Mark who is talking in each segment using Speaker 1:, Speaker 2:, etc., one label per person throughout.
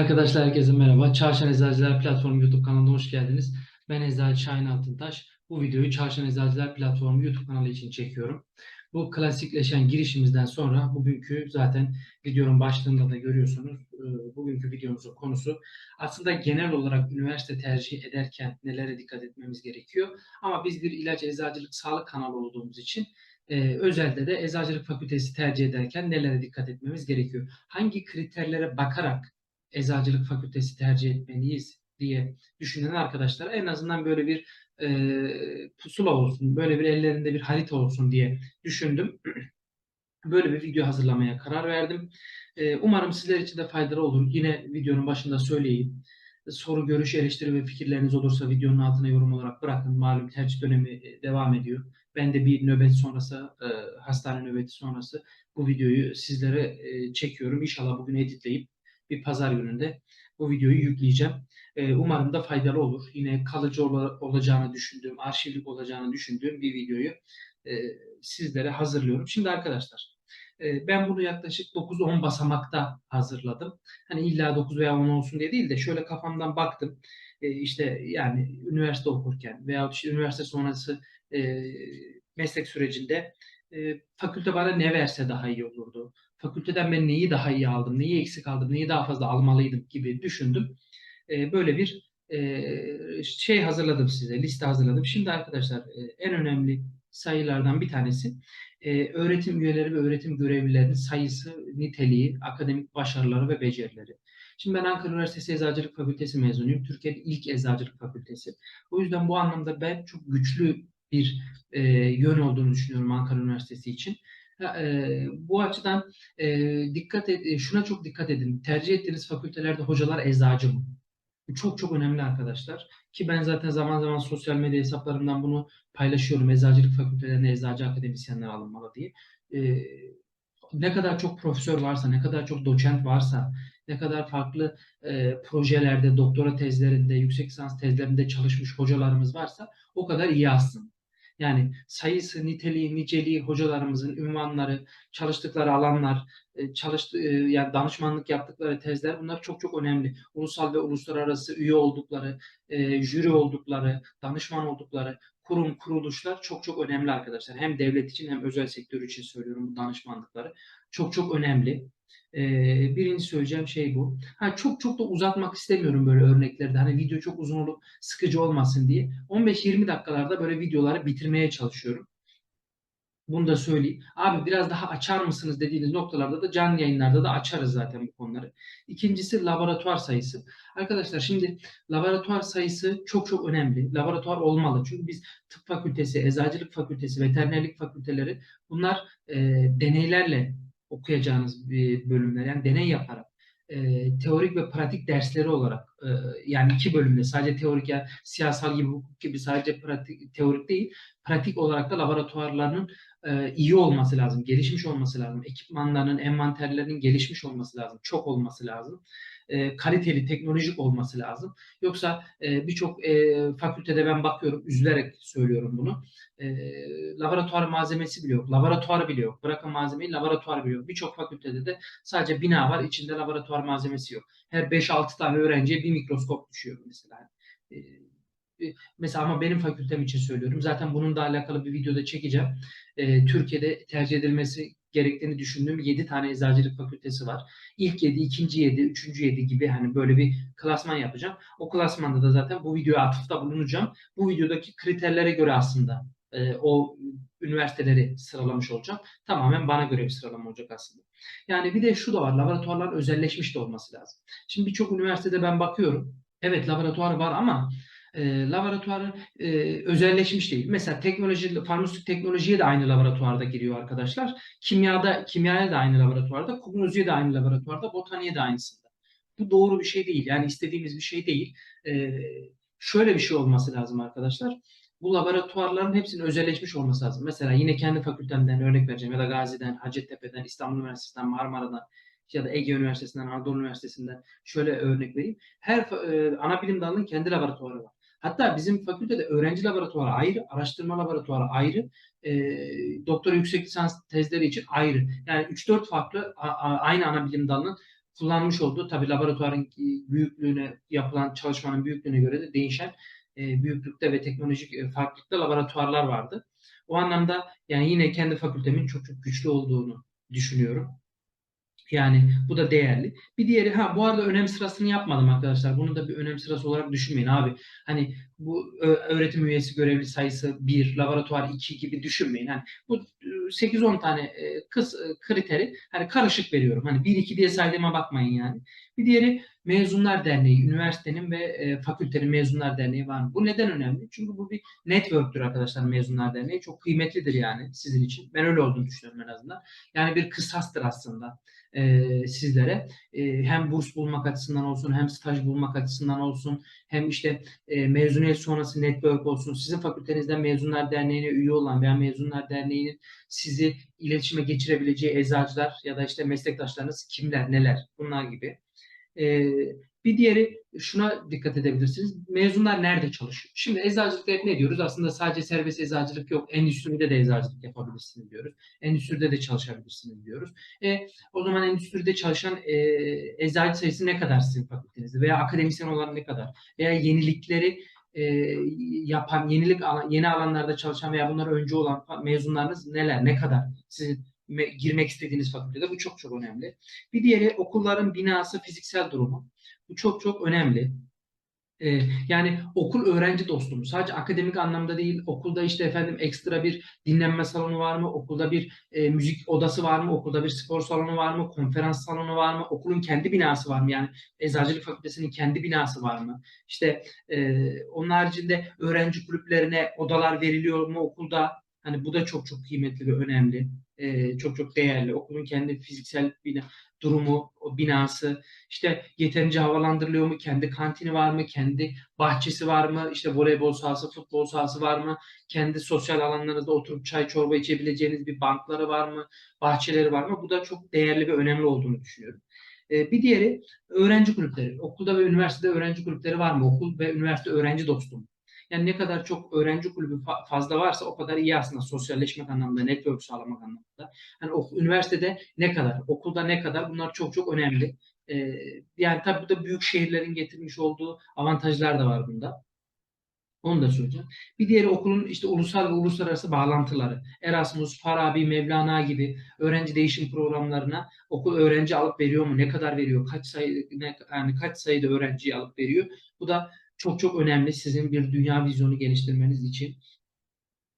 Speaker 1: Arkadaşlar herkese merhaba. Çarşan Eczacılar Platformu YouTube kanalına hoş geldiniz. Ben Eczacı Şahin Altıntaş. Bu videoyu Çarşan Eczacılar Platformu YouTube kanalı için çekiyorum. Bu klasikleşen girişimizden sonra bugünkü zaten videonun başlığında da görüyorsunuz. e, Bugünkü videomuzun konusu aslında genel olarak üniversite tercih ederken nelere dikkat etmemiz gerekiyor. Ama biz bir ilaç eczacılık sağlık kanalı olduğumuz için e, özelde de eczacılık fakültesi tercih ederken nelere dikkat etmemiz gerekiyor? Hangi kriterlere bakarak eczacılık fakültesi tercih etmeliyiz diye düşünen arkadaşlar en azından böyle bir e, pusula olsun, böyle bir ellerinde bir harita olsun diye düşündüm. Böyle bir video hazırlamaya karar verdim. E, umarım sizler için de faydalı olur. Yine videonun başında söyleyeyim. Soru, görüş, eleştiri ve fikirleriniz olursa videonun altına yorum olarak bırakın. Malum tercih dönemi e, devam ediyor. Ben de bir nöbet sonrası, e, hastane nöbeti sonrası bu videoyu sizlere e, çekiyorum. İnşallah bugün editleyip bir pazar gününde bu videoyu yükleyeceğim. Ee, umarım da faydalı olur. Yine kalıcı ola- olacağını düşündüğüm, arşivlik olacağını düşündüğüm bir videoyu e, sizlere hazırlıyorum. Şimdi arkadaşlar e, ben bunu yaklaşık 9-10 basamakta hazırladım. Hani illa 9 veya 10 olsun diye değil de şöyle kafamdan baktım. E, işte yani üniversite okurken veya işte üniversite sonrası e, meslek sürecinde e, fakülte bana ne verse daha iyi olurdu fakülteden ben neyi daha iyi aldım, neyi eksik aldım, neyi daha fazla almalıydım gibi düşündüm. E, böyle bir e, şey hazırladım size, liste hazırladım. Şimdi arkadaşlar e, en önemli sayılardan bir tanesi e, öğretim üyeleri ve öğretim görevlilerinin sayısı, niteliği, akademik başarıları ve becerileri. Şimdi ben Ankara Üniversitesi Eczacılık Fakültesi mezunuyum. Türkiye'nin ilk eczacılık fakültesi. O yüzden bu anlamda ben çok güçlü bir e, yön olduğunu düşünüyorum Ankara Üniversitesi için. E, bu açıdan e, dikkat et, e, şuna çok dikkat edin. Tercih ettiğiniz fakültelerde hocalar eczacı mı? Çok çok önemli arkadaşlar. Ki ben zaten zaman zaman sosyal medya hesaplarımdan bunu paylaşıyorum. Eczacılık fakültelerine eczacı akademisyenler alınmalı diye. E, ne kadar çok profesör varsa, ne kadar çok doçent varsa, ne kadar farklı e, projelerde, doktora tezlerinde, yüksek lisans tezlerinde çalışmış hocalarımız varsa o kadar iyi aslında. Yani sayısı, niteliği, niceliği, hocalarımızın ünvanları, çalıştıkları alanlar, e, çalıştı, e, yani danışmanlık yaptıkları tezler bunlar çok çok önemli. Ulusal ve uluslararası üye oldukları, e, jüri oldukları, danışman oldukları kurum, kuruluşlar çok çok önemli arkadaşlar. Hem devlet için hem özel sektör için söylüyorum bu danışmanlıkları. Çok çok önemli. Ee, birinci söyleyeceğim şey bu. Ha, çok çok da uzatmak istemiyorum böyle örneklerde. Hani video çok uzun olup sıkıcı olmasın diye. 15-20 dakikalarda böyle videoları bitirmeye çalışıyorum. Bunu da söyleyeyim. Abi biraz daha açar mısınız dediğiniz noktalarda da canlı yayınlarda da açarız zaten bu konuları. İkincisi laboratuvar sayısı. Arkadaşlar şimdi laboratuvar sayısı çok çok önemli. Laboratuvar olmalı. Çünkü biz tıp fakültesi, eczacılık fakültesi, veterinerlik fakülteleri bunlar e, deneylerle okuyacağınız bir bölümler. Yani deney yaparak e, teorik ve pratik dersleri olarak e, yani iki bölümde sadece teorik yani siyasal gibi hukuk gibi sadece pratik teorik değil pratik olarak da laboratuvarlarının e, iyi olması lazım, gelişmiş olması lazım. Ekipmanlarının, envanterlerinin gelişmiş olması lazım, çok olması lazım. E, kaliteli, teknolojik olması lazım. Yoksa e, birçok e, fakültede ben bakıyorum, üzülerek söylüyorum bunu. E, laboratuvar malzemesi bile yok, laboratuvar bile yok. Bırakın malzemeyi, laboratuvar bile yok. Birçok fakültede de sadece bina var, içinde laboratuvar malzemesi yok. Her 5-6 tane öğrenciye bir mikroskop düşüyor mesela. E, mesela ama benim fakültem için söylüyorum. Zaten bununla alakalı bir videoda çekeceğim. Ee, Türkiye'de tercih edilmesi gerektiğini düşündüğüm 7 tane eczacılık fakültesi var. İlk 7, ikinci 7, üçüncü 7 gibi hani böyle bir klasman yapacağım. O klasmanda da zaten bu videoya atıfta bulunacağım. Bu videodaki kriterlere göre aslında e, o üniversiteleri sıralamış olacağım. Tamamen bana göre bir sıralama olacak aslında. Yani bir de şu da var. Laboratuvarlar özelleşmiş de olması lazım. Şimdi birçok üniversitede ben bakıyorum. Evet laboratuvar var ama e, laboratuvarı e, özelleşmiş değil. Mesela teknoloji, farmasötik teknolojiye de aynı laboratuvarda giriyor arkadaşlar. Kimyada, kimyaya da aynı laboratuvarda, kognoziye de aynı laboratuvarda, botaniye de aynısında. Bu doğru bir şey değil. Yani istediğimiz bir şey değil. E, şöyle bir şey olması lazım arkadaşlar. Bu laboratuvarların hepsinin özelleşmiş olması lazım. Mesela yine kendi fakültemden örnek vereceğim ya da Gazi'den, Hacettepe'den, İstanbul Üniversitesi'nden, Marmara'dan ya da Ege Üniversitesi'nden, Anadolu Üniversitesi'nden şöyle örnek vereyim. Her e, ana bilim dalının kendi laboratuvarı var. Hatta bizim fakültede öğrenci laboratuvarı ayrı, araştırma laboratuvarı ayrı, e, doktora yüksek lisans tezleri için ayrı. Yani 3-4 farklı aynı ana bilim dalının kullanmış olduğu tabii laboratuvarın e, büyüklüğüne yapılan çalışmanın büyüklüğüne göre de değişen e, büyüklükte ve teknolojik e, farklılıkta laboratuvarlar vardı. O anlamda yani yine kendi fakültemin çok çok güçlü olduğunu düşünüyorum. Yani bu da değerli. Bir diğeri ha bu arada önem sırasını yapmadım arkadaşlar. Bunu da bir önem sırası olarak düşünmeyin abi. Hani bu ö- öğretim üyesi görevli sayısı 1, laboratuvar 2 gibi düşünmeyin. Hani bu e, 8-10 tane e, kıs, e, kriteri hani karışık veriyorum. Hani 1 2 diye saydığıma bakmayın yani. Bir diğeri Mezunlar Derneği, üniversitenin ve e, fakültenin Mezunlar Derneği var? Bu neden önemli? Çünkü bu bir network'tür arkadaşlar Mezunlar Derneği. Çok kıymetlidir yani sizin için. Ben öyle olduğunu düşünüyorum en azından. Yani bir kısastır aslında e, sizlere. E, hem burs bulmak açısından olsun, hem staj bulmak açısından olsun, hem işte e, mezuniyet sonrası network olsun. Sizin fakültenizden Mezunlar Derneği'ne üye olan veya Mezunlar Derneği'nin sizi iletişime geçirebileceği eczacılar ya da işte meslektaşlarınız kimler, neler bunlar gibi. Ee, bir diğeri şuna dikkat edebilirsiniz. Mezunlar nerede çalışıyor? Şimdi eczacılıkta hep ne diyoruz? Aslında sadece serbest eczacılık yok. Endüstride de eczacılık yapabilirsiniz diyoruz. Endüstride de çalışabilirsiniz diyoruz. E, o zaman endüstride çalışan e, eczacı sayısı ne kadar sizin fakültenizde? Veya akademisyen olan ne kadar? Veya yenilikleri e, yapan, yenilik alan, yeni alanlarda çalışan veya bunlara öncü olan mezunlarınız neler, ne kadar? Sizin me- girmek istediğiniz fakültede bu çok çok önemli. Bir diğeri okulların binası, fiziksel durumu. Bu çok çok önemli. Ee, yani okul öğrenci dostu? Sadece akademik anlamda değil, okulda işte efendim ekstra bir dinlenme salonu var mı? Okulda bir e, müzik odası var mı? Okulda bir spor salonu var mı? Konferans salonu var mı? Okulun kendi binası var mı? Yani Eczacılık Fakültesinin kendi binası var mı? İşte e, onun haricinde öğrenci kulüplerine odalar veriliyor mu okulda? Hani bu da çok çok kıymetli ve önemli. E, çok çok değerli. Okulun kendi fiziksel bina, durumu, o binası, işte yeterince havalandırılıyor mu, kendi kantini var mı, kendi bahçesi var mı, işte voleybol sahası, futbol sahası var mı, kendi sosyal alanlarınızda oturup çay çorba içebileceğiniz bir bankları var mı, bahçeleri var mı? Bu da çok değerli ve önemli olduğunu düşünüyorum. E, bir diğeri öğrenci kulüpleri. Okulda ve üniversitede öğrenci kulüpleri var mı? Okul ve üniversite öğrenci dostu mu? Yani ne kadar çok öğrenci kulübü fa- fazla varsa o kadar iyi aslında sosyalleşmek anlamında, network sağlamak anlamında. Hani o, üniversitede ne kadar, okulda ne kadar bunlar çok çok önemli. Ee, yani tabii bu da büyük şehirlerin getirmiş olduğu avantajlar da var bunda. Onu da söyleyeceğim. Bir diğeri okulun işte ulusal ve uluslararası bağlantıları. Erasmus, Farabi, Mevlana gibi öğrenci değişim programlarına okul öğrenci alıp veriyor mu? Ne kadar veriyor? Kaç sayı ne, yani kaç sayıda öğrenciyi alıp veriyor? Bu da çok çok önemli sizin bir dünya vizyonu geliştirmeniz için.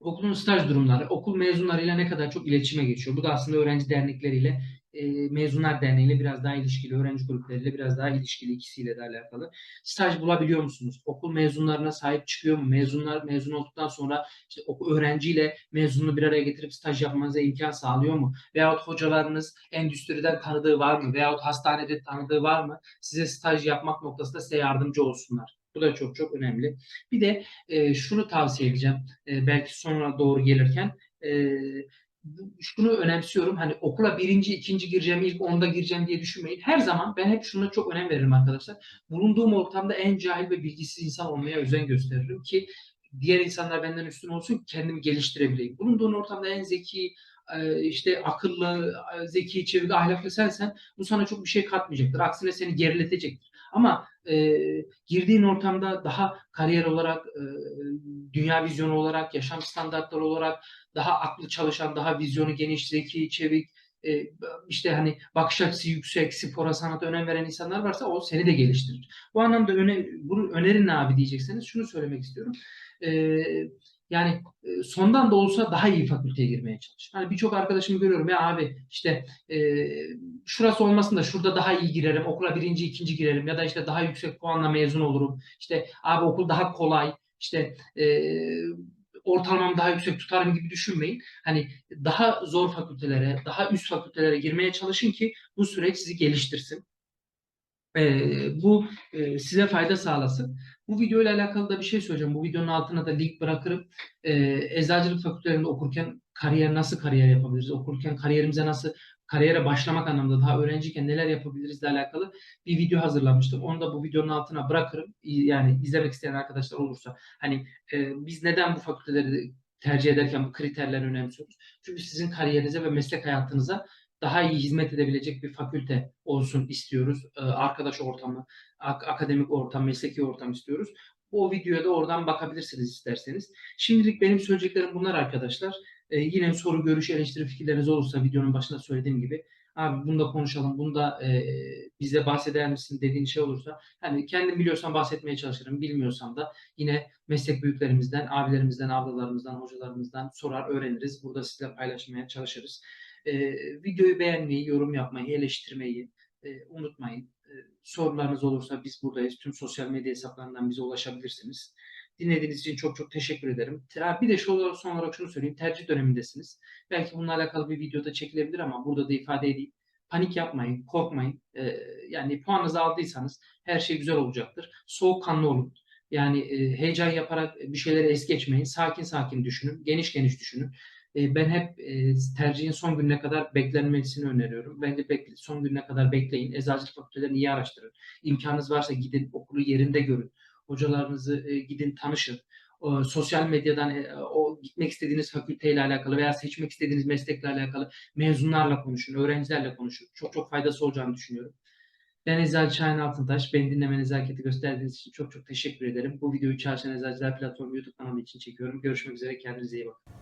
Speaker 1: Okulun staj durumları, okul mezunlarıyla ne kadar çok iletişime geçiyor. Bu da aslında öğrenci dernekleriyle, e, mezunlar derneğiyle biraz daha ilişkili, öğrenci gruplarıyla biraz daha ilişkili ikisiyle de alakalı. Staj bulabiliyor musunuz? Okul mezunlarına sahip çıkıyor mu? Mezunlar mezun olduktan sonra işte öğrenciyle mezununu bir araya getirip staj yapmanıza imkan sağlıyor mu? Veyahut hocalarınız endüstriden tanıdığı var mı? Veyahut hastanede tanıdığı var mı? Size staj yapmak noktasında size yardımcı olsunlar. Bu da çok çok önemli. Bir de e, şunu tavsiye edeceğim. E, belki sonra doğru gelirken e, şunu önemsiyorum. Hani okula birinci, ikinci gireceğim, ilk onda gireceğim diye düşünmeyin. Her zaman ben hep şuna çok önem veririm arkadaşlar. Bulunduğum ortamda en cahil ve bilgisiz insan olmaya özen gösteririm ki diğer insanlar benden üstün olsun kendimi geliştirebileyim. Bulunduğun ortamda en zeki, e, işte akıllı, e, zeki, çevik, ahlaklı sensen bu sana çok bir şey katmayacaktır. Aksine seni geriletecektir. Ama e, girdiğin ortamda daha kariyer olarak, e, dünya vizyonu olarak, yaşam standartları olarak daha aklı çalışan, daha vizyonu geniş, zeki, çevik, e, işte hani bakış açısı yüksek, spora, sanata önem veren insanlar varsa o seni de geliştirir. Bu anlamda öne, bunu önerin ne abi diyecekseniz şunu söylemek istiyorum. E, yani e, sondan da olsa daha iyi fakülteye girmeye çalış. Hani birçok arkadaşımı görüyorum ya abi işte e, şurası olmasın da şurada daha iyi girerim, okula birinci, ikinci girerim ya da işte daha yüksek puanla mezun olurum. İşte abi okul daha kolay, işte e, ortalamam daha yüksek tutarım gibi düşünmeyin. Hani daha zor fakültelere, daha üst fakültelere girmeye çalışın ki bu süreç sizi geliştirsin. Ee, bu e, size fayda sağlasın. Bu video ile alakalı da bir şey söyleyeceğim. Bu videonun altına da link bırakırım. Ee, eczacılık fakültelerinde okurken kariyer nasıl kariyer yapabiliriz? Okurken kariyerimize nasıl kariyere başlamak anlamında daha öğrenciyken neler yapabiliriz ile alakalı bir video hazırlamıştım. Onu da bu videonun altına bırakırım. Yani izlemek isteyen arkadaşlar olursa. Hani e, biz neden bu fakülteleri tercih ederken bu kriterleri önemsiyoruz? Çünkü sizin kariyerinize ve meslek hayatınıza daha iyi hizmet edebilecek bir fakülte olsun istiyoruz. Ee, Arkadaş ortamı, ak- akademik ortam, mesleki ortam istiyoruz. O videoya da oradan bakabilirsiniz isterseniz. Şimdilik benim söyleyeceklerim bunlar arkadaşlar. Ee, yine soru, görüş, eleştiri, fikirleriniz olursa videonun başında söylediğim gibi abi bunu da konuşalım, bunu da e, bize bahseder misin dediğin şey olursa hani kendim biliyorsam bahsetmeye çalışırım. Bilmiyorsam da yine meslek büyüklerimizden, abilerimizden, ablalarımızdan, hocalarımızdan sorar, öğreniriz. Burada sizle paylaşmaya çalışırız. Ee, videoyu beğenmeyi, yorum yapmayı, eleştirmeyi e, unutmayın. E, sorularınız olursa biz buradayız. Tüm sosyal medya hesaplarından bize ulaşabilirsiniz. Dinlediğiniz için çok çok teşekkür ederim. Bir de şu olarak, son olarak şunu söyleyeyim. Tercih dönemindesiniz. Belki bununla alakalı bir videoda çekilebilir ama burada da ifade edeyim. Panik yapmayın, korkmayın. E, yani puanınızı aldıysanız her şey güzel olacaktır. Soğukkanlı olun. Yani e, heyecan yaparak bir şeyleri es geçmeyin. Sakin sakin düşünün. Geniş geniş düşünün. E, ben hep e, tercihin son gününe kadar beklenmesini öneriyorum. Bence bekle- son gününe kadar bekleyin. Eczacılık fakültelerini iyi araştırın. İmkanınız varsa gidin okulu yerinde görün. Hocalarınızı e, gidin tanışın. Sosyal medyadan e, o gitmek istediğiniz fakülteyle alakalı veya seçmek istediğiniz meslekle alakalı mezunlarla konuşun, öğrencilerle konuşun. Çok çok faydası olacağını düşünüyorum. Ben Eczacı Şahin Altıntaş. Beni dinleme nezaketi gösterdiğiniz için çok çok teşekkür ederim. Bu videoyu Çarşın Eczacılar Platformu YouTube kanalı için çekiyorum. Görüşmek üzere. Kendinize iyi bakın.